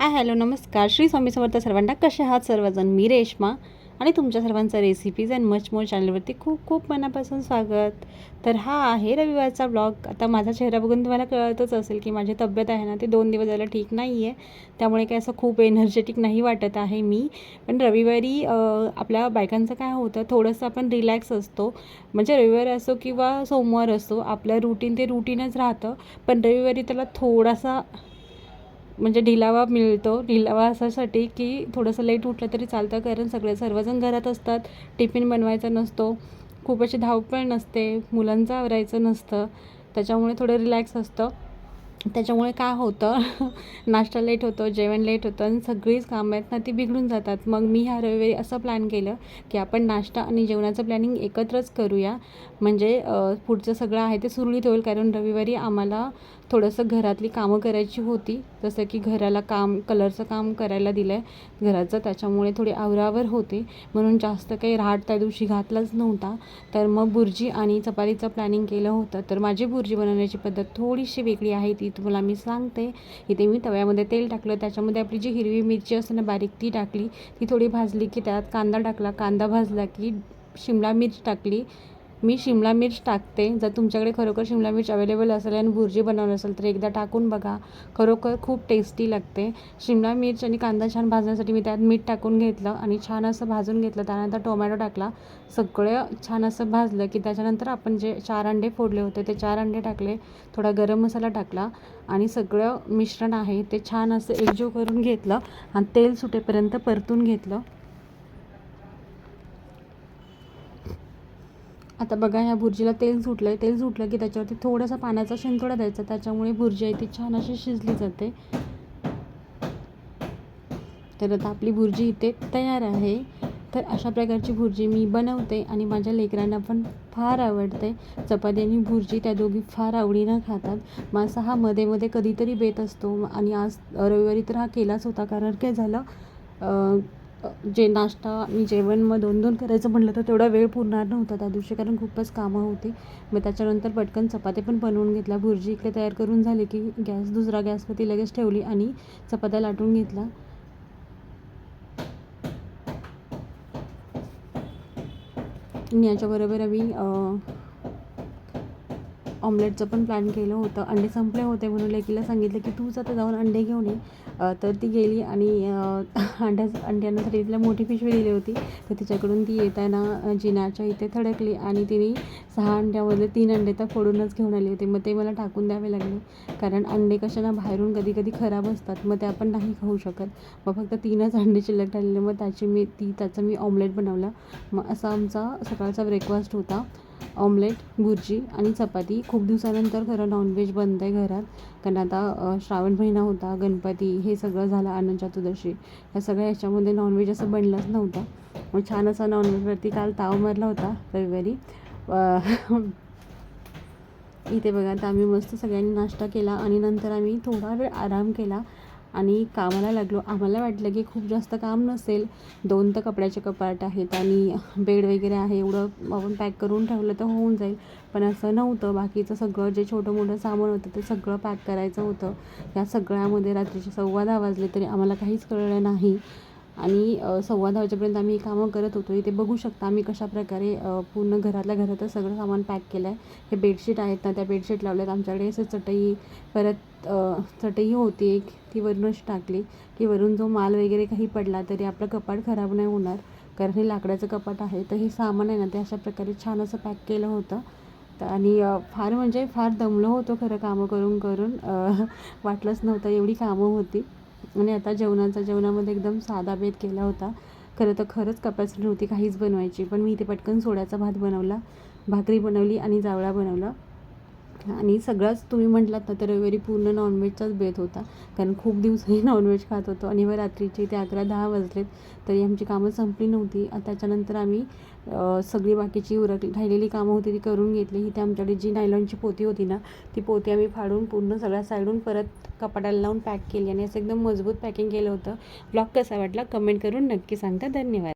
Hi hello नमस्कार. श्री स्वामी समर्थ सर्वांना कसे आहात सर्वजण? मी रेश्मा आणि तुमच्या सर्वांचं रेसिपीज अँड मच मोर चॅनलवरती खूप खूप मनापासून स्वागत. तर हा आहे रविवारचा ब्लॉग आता माझा चेहरा बघून तुम्हाला कळतच असेल की माझी तब्येत आहे ना ते दोन दिवस झालं ठीक नाही आहे त्यामुळे काय असं खूप एनर्जेटिक नाही वाटत आहे मी. पण रविवारी आपल्या बायकांचं काय होतं थोडंसं आपण रिलॅक्स असतो. म्हणजे रविवार असो किंवा सोमवार असो आपलं रुटीन ते रुटीनच राहतं. पण रविवारी त्याला थोडासा म्हणजे ढिलावा मिळतो. ढिलावा असासाठी की थोडंसं लेट उठलं तरी चालतं. कारण सगळे सर्वजण घरात असतात. टिफिन बनवायचा नसतो. खूप अशी धावपळ नसते. मुलांचं आवरायचं नसतं. त्याच्यामुळे थोडं रिलॅक्स असतं. त्याच्यामुळे काय होतं नाश्ता लेट होतो जेवण लेट होतं आणि सगळीच कामं आहेत ना ती बिघडून जातात. मग मी ह्या रविवारी असं प्लॅन केलं की आपण नाश्ता आणि जेवणाचं प्लॅनिंग एकत्रच करूया. म्हणजे पुढचं सगळं आहे ते सुरळीत होईल कारण रविवारी आम्हाला थोडंसं घरातली कामं करायची होती. जसं की घराला काम कलरचं काम करायला दिलं आहे घराचं त्याच्यामुळे थोडी आवरावर होते. म्हणून जास्त काही राहाट त्या दिवशी घातलाच नव्हता. तर मग बुर्जी आणि चपातीचं प्लॅनिंग केलं होतं. तर माझी बुर्जी बनवण्याची पद्धत थोडीशी वेगळी आहे. ती तुम्हाला मी सांगते. इथे मी तव्यामध्ये तेल टाकलं. त्याच्यामध्ये आपली जी हिरवी मिरची असते ना बारीक ती टाकली. ती थोडी भाजली की त्यात कांदा टाकला. कांदा भाजला की शिमला मिर्च टाकली. मी शिमला मिर्च टाकते. जर तुमच्याकडे खरोखर शिमला मिर्च अवेलेबल असेल आणि भुर्जी बनवली असेल तर एकदा टाकून बघा. खरोखर खूप टेस्टी लागते. शिमला मिर्च आणि कांदा छान भाजण्यासाठी मी त्यात मीठ टाकून घेतलं आणि छान असं भाजून घेतलं. त्यानंतर टोमॅटो टाकला. सगळं छान असं भाजलं की त्याच्यानंतर आपण जे चार अंडे फोडले होते ते चार अंडे टाकले. थोडा गरम मसाला टाकला आणि सगळं मिश्रण आहे ते छान असं एकजीव करून घेतलं आणि तेल सुटेपर्यंत परतून घेतलं. आता बघा ह्या भुर्जीला तेल सुटलं आहे तेल सुटलं की त्याच्यावरती थोडासा पाण्याचा शिंतोडा द्यायचा. त्याच्यामुळे भुर्जी आहे ती छान अशी शिजली जाते. तर आता आपली भुर्जी इथे तयार आहे. तर अशा प्रकारची भुर्जी मी बनवते आणि माझ्या लेकरांना पण फार आवडते. चपाती आणि भुर्जी त्या दोघी फार आवडीनं खातात. मासा हा मध्ये मध्ये कधीतरी बेत असतो आणि आज रविवारी तर हा केलाच होता कारण काय झालं जे नाश्ता आणि जेवण मग दोन दोन करायचं म्हटलं तर तेवढा वेळ पुरणार नव्हता त्या दिवशी कारण खूपच कामं होती. मग त्याच्यानंतर पटकन चपात्या पण बनवून घेतल्या भुर्जी इकडे तयार करून झाली की गॅस दुसरा गॅसवरती लगेच ठेवली आणि चपात्या लाटून घेतला. आणि याच्याबरोबर आम्ही ऑमलेटचं पण प्लॅन केलं होतं. अंडे संपले होते म्हणून लेकीला सांगितलं की तूच आता जाऊन अंडे घेऊन ये. तर ती गेली आणि अंड्या अंड्यांसाठी तिला मोठी पिशवी दिली होती. तर तिच्याकडून ती येताना जिनाच्या जिन्याच्या इथे थडकली आणि तिने सहा अंड्यामधले तीन अंडे तर फोडूनच घेऊन आले होते. मग ते मला टाकून द्यावे लागले. कारण अंडे कशा ना बाहेरून कधी कधी खराब असतात. मग ते आपण नाही खाऊ शकत. मग फक्त तीनच अंडे शिल्लक राहिलेले. मग त्याची मी ती त्याचं मी ऑमलेट बनवलं. मग असा आमचा सकाळचा ब्रेकफास्ट होता. ऑमलेट भुर्जी आणि चपाती. खूप दिवसानंतर खरं नॉनव्हेज बनतं आहे घरात. कारण आता श्रावण महिना होता गणपती हे सगळं झालं आनंद चतुर्दशी. या सगळ्या ह्याच्यामध्ये नॉनव्हेज असं बनलंच नव्हतं. मग छान असा नॉनव्हेजवरती काल ताव मारला होता रविवारी. इथे बघा आता आम्ही मस्त सगळ्यांनी नाश्ता केला आणि नंतर आम्ही थोडा वेळ आराम केला. आणि कामाला लागलो. आम्हाला वाटलं की खूप जास्त काम नसेल. दोन तर कपड्याचे कपाट आहेत आणि बेड वगैरे आहे. एवढं आपण पॅक करून ठेवलं तर होऊन जाईल. पण असं नव्हतं. बाकीचं सगळं जे छोटं मोठं सामान होतं ते सगळं पॅक करायचं होतं. या सगळ्यामध्ये रात्रीचे सव्वा दहा वाजले तरी आम्हाला काहीच कळलं नाही. आणि सव्वा दहा वाजेपर्यंत आम्ही कामं करत होतो. इथे बघू शकता आम्ही कशाप्रकारे पूर्ण घरातल्या घरातच सगळं सामान पॅक केलं आहे हे बेडशीट आहेत ना त्या बेडशीट लावल्यात. आमच्याकडे असं चटई परत चटई होती एक ती वरूनच टाकली. की वरून जो माल वगैरे काही पडला तरी आपलं कपाट खराब नाही होणार. कारण हे लाकडाचं कपाट आहे. तर हे सामान आहे ना ते अशा प्रकारे छान असं पॅक केलं होतं. तर आणि फार म्हणजे फार दमलो होतो खरं कामं करून करून. वाटलंच नव्हतं एवढी कामं होती. आणि आता जेवणाचा जेवणामध्ये एकदम साधा बेत केला होता. खरं तर खरंच कपॅसिटी नव्हती काहीच बनवायची पण मी इथे पटकन सोड्याचा भात बनवला. भाकरी बनवली आणि जावळा बनवला. आणि सगळाच तुम्ही म्हटलात ना तर रविवारी पूर्ण नॉनव्हेजचाच बेत होता. कारण खूप दिवसांनी नॉनव्हेज खात होतो. आणि मग रात्रीचे ते अकरा दहा वाजलेत. तरी आमची कामं संपली नव्हती. त्याच्यानंतर आम्ही सगळी बाकीची उरक राहिलेली कामं होती ती करून घेतली. ही ते आमच्याकडे जी नायलॉनची पोती होती ना ती पोती आम्ही फाडून पूर्ण सगळ्या साईडून परत कपाटाला लावून पॅक केली. आणि असं एकदम मजबूत पॅकिंग केलं होतं. ब्लॉग कसा वाटला? कमेंट करून नक्की सांगता. धन्यवाद.